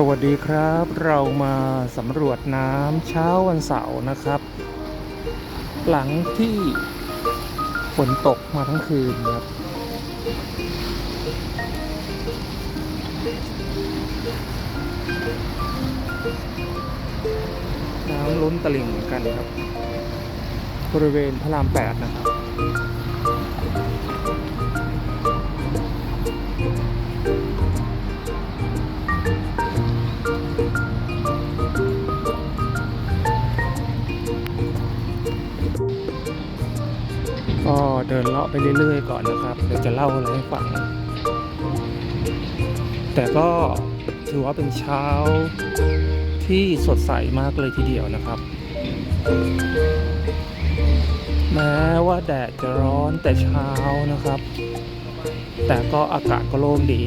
สวัสดีครับ เรามาสำรวจน้ำเช้าวันเสาร์นะครับ หลังที่ฝนตกมาทั้งคืนครับ น้ำล้นตลิ่งกันครับ บริเวณพระรามแปดนะครับะไปเรื่อยๆก่อนนะครับเดี๋ยวจะเล่าอะไรให้ฟัง แต่ก็ถือว่าเป็นเช้าที่สดใสมากเลยทีเดียวนะครับ แม้ว่าแดดจะร้อนแต่เช้านะครับ แต่ก็อากาศก็โล่งดี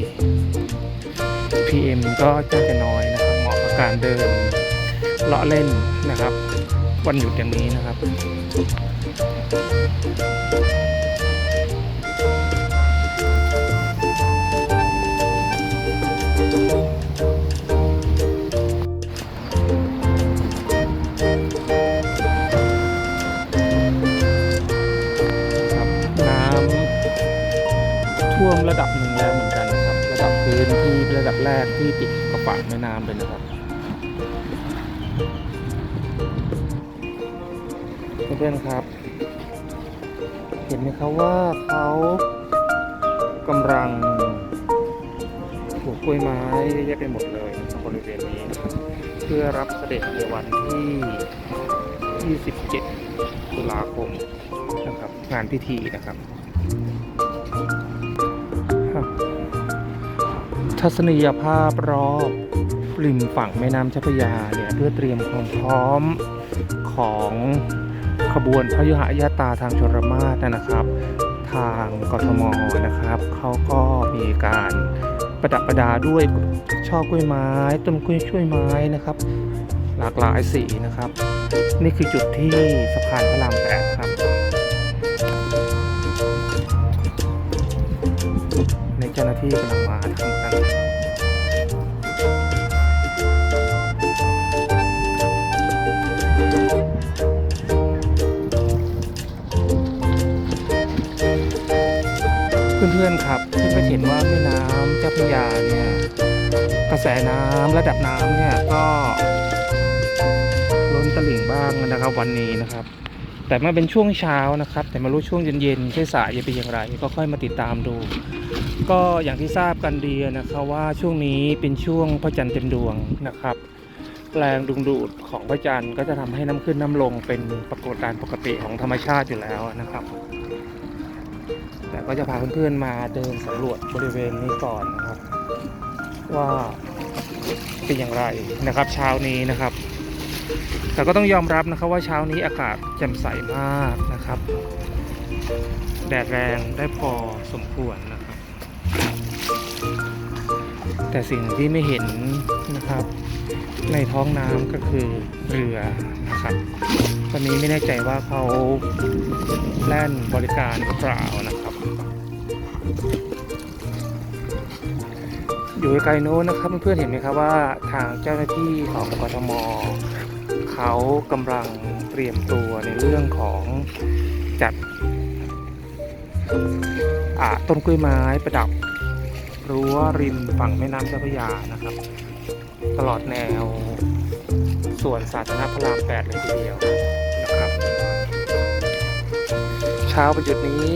PM ก็จะจะน้อยนะครับ เหมาะกับการเดินเลาะเล่นนะครับ วันหยุดอย่างนี้นะครับครับ แรกที่ติดกับฝั่งแม่น้ำเลยนะครับเพื่อนๆครับ เห็นไหมครับว่าเขากำลังปลูกกล้วยไม้เยอะแยะไปหมดเลยบริเวณนี้ เพื่อรับเสด็จในวันที่ 27 ตุลาคมนะครับ งานพิธีนะครับ ทัศนียภาพรอบริมฝั่งแม่น้ำเจ้าพระยาเนี่ยเพื่อเตรียมความพร้อมของขบวนพระยุหญาตาทางชนมาศนะครับ ทางกทมนะครับเขาก็มีการประดับประดาด้วยช่อกล้วยไม้ ต้นกล้วยช่วยไม้นะครับ หลากหลายสีนะครับ นี่คือจุดที่สะพานพระรามแปดครับ ในเจ้าหน้าที่กำลังมาทำ เพื่อนๆครับเพื่อนๆเห็นว่าแม่น้ำเจ้าพระยาเนี่ยกระแสน้ำระดับน้ำเนี่ยก็ล้นตลิ่งบ้างนะครับวันนี้นะครับ แต่มาเป็นช่วงเช้านะครับ แต่ไมารู้ช่วงเย็นๆสายจะเป็นอย่างไร ก็ค่อยมาติดตามดู ก็อย่างที่ทราบกันดีนะครับว่าช่วงนี้เป็นช่วงพระจันทร์เต็มดวงนะครับแรงดึงดูดของพระจันทร์ก็จะทำให้น้ำขึ้นน้ำลงเป็นปรากฏการณ์ปกติของธรรมชาติอยู่แล้วนะครับ แต่ก็จะพาเพื่อนๆมาเดินสำรวจบริเวณนี้ก่อนนะครับ ว่าเป็นอย่างไรนะครับ เช้านี้นะครับ แต่ก็ต้องยอมรับนะครับว่าเช้านี้อากาศแจ่มใสมากนะครับ แดดแรงได้พอสมควรนะครับ แต่สิ่งที่ไม่เห็นนะครับ ในท้องน้ำก็คือเรือนะครับตอนนี้ไม่แน่ใจว่าเขาแล่นบริการหรือเปล่านะ อยู่ไกลโน้นนะครับเพื่อนๆเห็นไหมครับว่าทางเจ้าหน้าที่ของกทมเขากำลังเตรียมตัวในเรื่องของจัดต้นกล้วยไม้ประดับรั้วริมฝั่งแม่น้ำเจ้าพระยานะครับ ตลอดแนวส่วนสาธารณะพระรามแปดเลยทีเดียวนะครับ เช้าวันหยุดนี้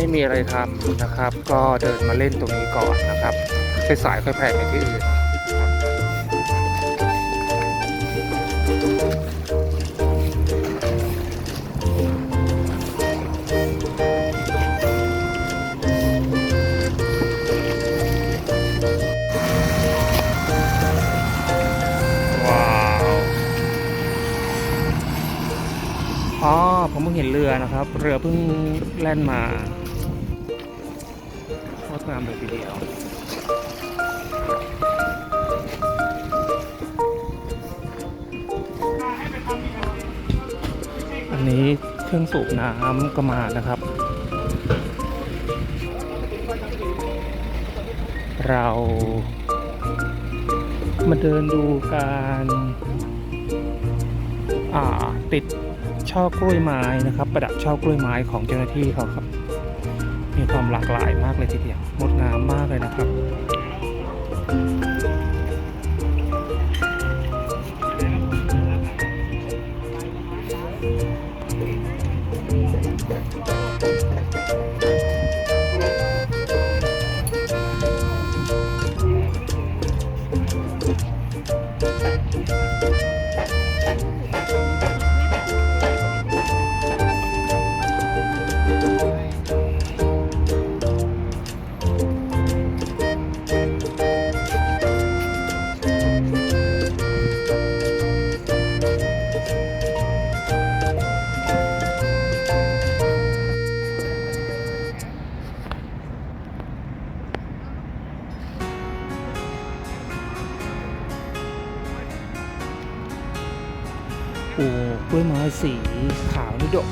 ไม่มีอะไรทำนะครับ ก็เดินมาเล่นตรงนี้ก่อนนะครับสายๆค่อยแผ่ไปที่อื่นว้าวอ๋อผมเพิ่งเห็นเรือนะครับ เรือเพิ่งแล่นมา งามเลยทีเดียวอันนี้เครื่องสูบน้ำก็มานะครับ เรามาเดินดูการาติดช่อกล้วยไม้นะครับ ประดับช่อกล้วยไม้ของเจ้าหน้าที่เขาครับ มีความหลากหลายมากเลยทีเดียว งดงามมากเลยนะครับ โอ้กล้วยไม้สีขาวนี่ดอก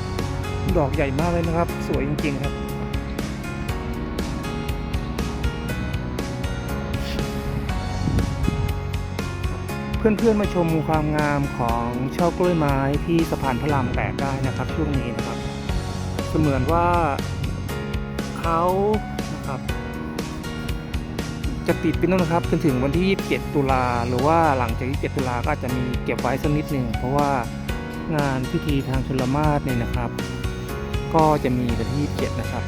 ดอกใหญ่มากเลยนะครับ สวยจริงๆครับ เพื่อนๆมาชมความงามของช่อกล้วยไม้ที่สะพานพระรามแปดได้นะครับ ช่วงนี้นะครับ เสมือนว่าเขานะครับจะติดเป็นต้นนะครับจนถึงวันที่ 27 ตุลาหรือว่าหลังจาก 27 ตุลาก็อาจจะมีเก็บไว้สักนิดหนึ่งเพราะว่า งานพิธีทางชลมาศเนี่ยนะครับ ก็จะมีวันที่27นะครับ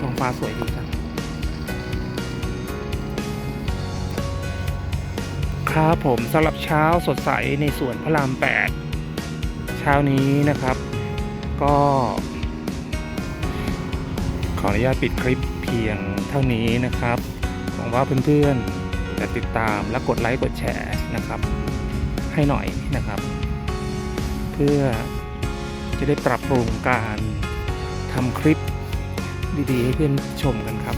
ท้องฟ้าสวยดีครับครับผมสำหรับเช้าสดใสในสวนพระราม 8 เช้านี้นะครับ ก็ ขออนุญาตปิดคลิปเพียงเท่านี้นะครับหวังว่าเพื่อนๆจะติดตามและกดไลค์กดแชร์นะครับ ให้หน่อยนะครับ เพื่อจะได้ปรับปรุงการทำคลิปดีๆ ให้เพื่อนชมกันครับ